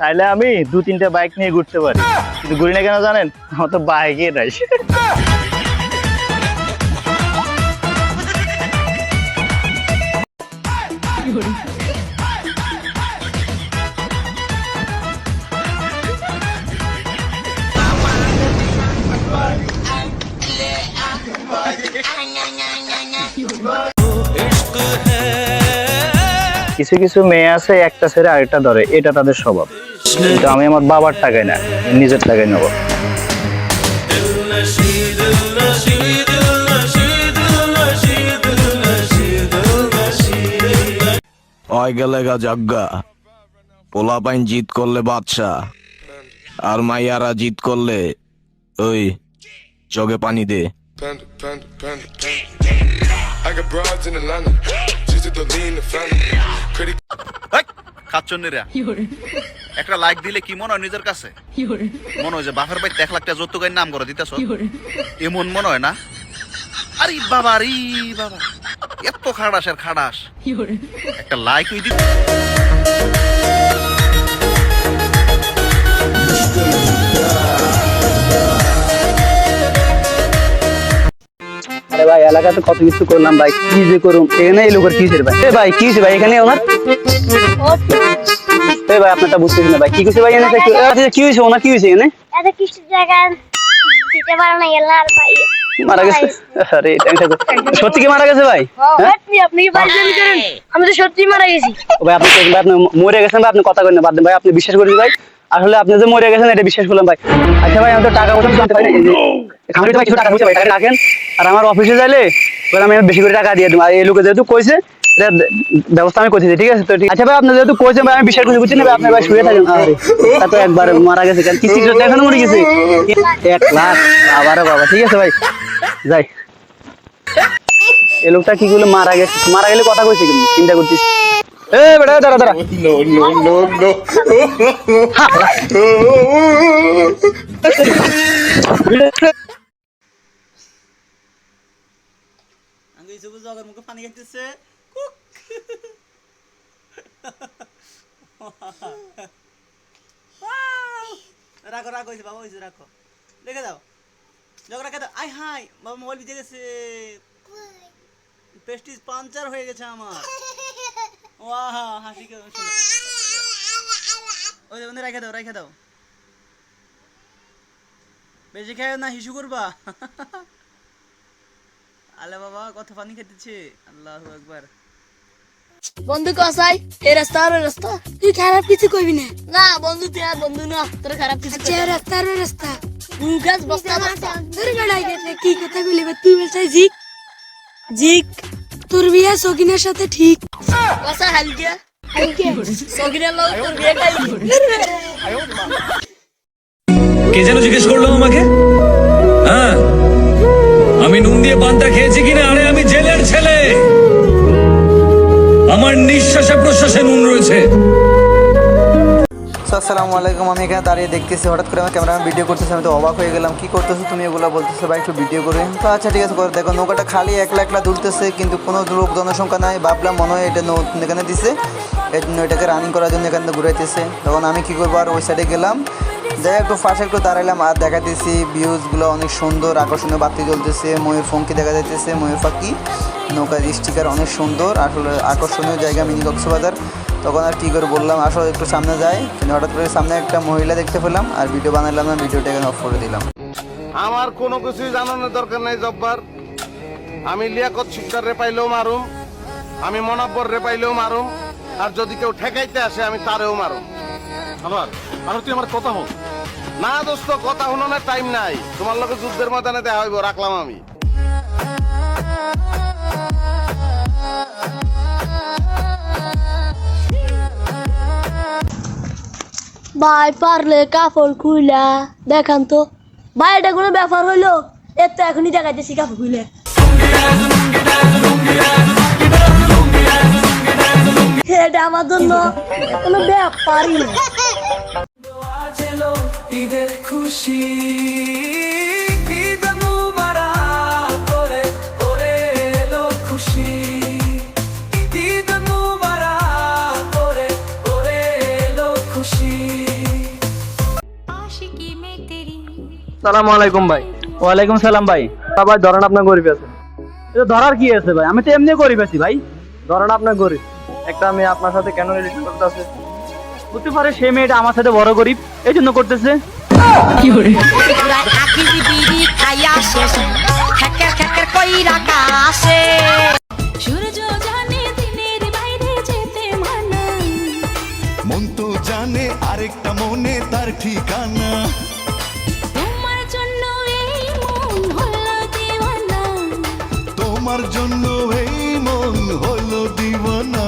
তাইলে আমি দু তিনটা বাইক নিয়ে ঘুরতে পারি। কিন্তু ঘুরি না কেন জানেন? আমার তো বাইকে নাই। কিছু কিছু মেয়ে আছে একটা ছেড়ে আরেকটা ধরে এটা তাদের স্বভাব কিন্তু আমি আমার বাবার টাকায় না নিজের টাকায় নেব হয় গেলে গা জগ্গা পোলা পাইন জিত করলে বাদশা আর মাইয়ারা জিত করলে ওই জগে পানি দে. I got broads in Atlanta. খাচ্ছন্নিরা একটা লাইক দিলে কি মনে হয় নিজের কাছে? মনে হয় যে বাপের ভাই এক লাখ টাকা যৌতুকের নাম করে দিতেছ? এমন মনে হয় না? আরে বাবা আরে বাবা। এত খাড়াস আর খাড়াস। একটা লাইক ওই দিতে এলাকাতে কত কিছু করলাম ভাই কি যে করুম এখানে এই লোকের কি হয়েছে ভাই? এ ভাই কি ভাই এখানে ওনার? এ ভাই আপনারটা বুঝতেছি না ভাই কি কিছু ভাই এখানে? কি- এ, আচ্ছা, কি হয়েছে ওনার কি হয়েছে এখানে? কিছু জায়গা দিতে পারে না গেল আর ভাই। মারা গেছে? আরে সত্যি কি মারা গেছে ভাই? হ্যাঁ? আপনি আপনি কি করেন আমি তো সত্যি মারা গেছি। ভাই আপনি আপনি মরে গেছেন ভাই আপনি কথা করেন বাদ দেন ভাই আপনি বিশ্বাস করেন ভাই আসলে আপনি যে মরে গেছেন এটা বিশ্বাস করলাম ভাই। আচ্ছা ভাই আমি তো টাকা পয়সা জানতে পারি এই তো ভাই কিছু টাকা পয়সা ভাই টাকা রাখেন। আর আমার অফিসে যাইলে ওরা আমি বেশি করে টাকা দিয়ে দেবো। আর এই লোকে যেহেতু কইছে এটা ব্যবস্থা আমি করছি ঠিক আছে? তো ঠিক আচ্ছা ভাই আপনি যেহেতু কইছেন ভাই আমি বিশ্বাস করছি বুঝছেন না ভাই? আপনি ভাই শুয়ে থাকেন আরে। তা তো একবার মারা গেছে। কেন? কি সিগারেট এখনও মরে গেছে? এক লাখ আবারও বাবা ঠিক আছে ভাই? যাই। এই লোকটা কি করল? মারা গেছে। মারা গেলে কথা কইছে কিন্তু চিন্তা করছিস এ বেটা দাঁড়া দাঁড়া। No, no, no, no. আঙ্গুই সবুজ জগের মুখে পানি খাইতেছে। রাখো রাখো বাবা হয়েছে রাখো। রেখে দাও। রেখে দাও। I high. বাবা মোবাইল ভিজে গেছে। পেস্টিজ পাঞ্চার হয়ে গেছে আমার। ওয়াহ হাসি কে সুন্দর। ওই যে রেখে দাও রেখে দাও। বেশি খায় না হিসু করবা। আলে বাবা কত পানি খেতেছে। আল্লাহ একবার বন্ধু কসাই এই রাস্তা আর রাস্তা? তুই খারাপ কিছু কইবি না। না বন্ধু তুই আর বন্ধু না তোর খারাপ কিছু আচ্ছা রাস্তা আর রাস্তা? মুগাস বস্তা বস্তা। তোর গাড়াই গেছে কি কথা কইলি তুই বলছিস? জিক। জিক। তোর বিয়ে সকিনের সাথে ঠিক। খাই। কে যেন জিজ্ঞেস করল আমাকে? হ্যাঁ? আমি নুন দিয়ে পান্তা খেয়েছি কিনা? আরে আমি জেলের ছেলে। আমার নিঃশ্বাসে প্রশ্বাসে নুন রয়েছে। সো আসসালামু আলাইকুম। আমি এখানে দাঁড়িয়ে দেখতেছি, হঠাৎ করে আমার ক্যামেরা ভিডিও করতেছি, আমি তো অবাক হয়ে গেলাম। কি করতেছো তুমি? এগুলো বলতেছো, ভাই, একটু ভিডিও করে। তো আচ্ছা ঠিক আছে দেখো, নৌকাটা খালি একলা একলা দুলতেছে, কিন্তু কোনো লোক জনসংখ্যা নাই। ভাবলাম মনে হয় এটা নৌ- এখানে দিছে। এই জন্য এটাকে রানিং করার জন্য এখানে ঘুরাইতেছে। তখন আমি কি করব? আর ওই সাইডে গেলাম। যাই একটু ফাঁসে একটু দাঁড়াইলাম, আর দেখা দেখাতেছি ভিউজগুলো অনেক সুন্দর, আকর্ষণীয় বাতি জ্বলতেছে। ময়ূর ফঙ্কি দেখা যাইতেছে, ময়ূর পাখি নৌকার স্টিকার অনেক সুন্দর। আসলে আকর্ষণীয় জায়গা মিনি কক্সবাজার। তখন আর কী করে বললাম আসলে একটু সামনে যাই। কিন্তু হঠাৎ করে সামনে একটা মহিলা দেখতে পেলাম আর ভিডিও বানালাম না ভিডিওটা এখানে অফ করে দিলাম। আমার কোনো কিছুই জানানোর দরকার নাই জব্বার। আমি লিয়াকত শিকদার রে পাইলেও মারুম। আমি মনাব্বর রে পাইলেও মারুম। আর যদি কেউ ঠেকাইতে আসে আমি তারেও মারুম। আমার আর তুই আমার কথা হোক না দোস্ত কথা হলো না টাইম নাই। তোমার লোকে যুদ্ধের ময়দানে দেখা হইব রাখলাম আমি। ভাই পারলে কাপড় খুইলা। দেখান তো। ভাই কোনো ব্যাপার হইল? এর তো এখনই দেখাইতেছি কাপড় খুইলে। এটা আমার জন্য কোনো ব্যাপারই না। ঈদের খুশি খুশি। সালাম আলাইকুম ভাই। ওয়ালাইকুম সালাম ভাই। তা ভাই ধরেন আপনার গরিব আছে। এটা ধরার কি আছে ভাই? আমি তো এমনি গরিব আছি ভাই। ধরেন আপনার গরিব। একটা মেয়ে আপনার সাথে কেন রিলেশন করতে আছে বুঝতে পারে সে মেয়েটা আমার সাথে বড় গরিব এই জন্য করতেছে সূর্য জানে দিনের বাইরে যেতে মানা। মন তো জানে আরেকটা মনে তার ঠিকানা। তোমার জন্য এই মন হলো দিওয়ানা।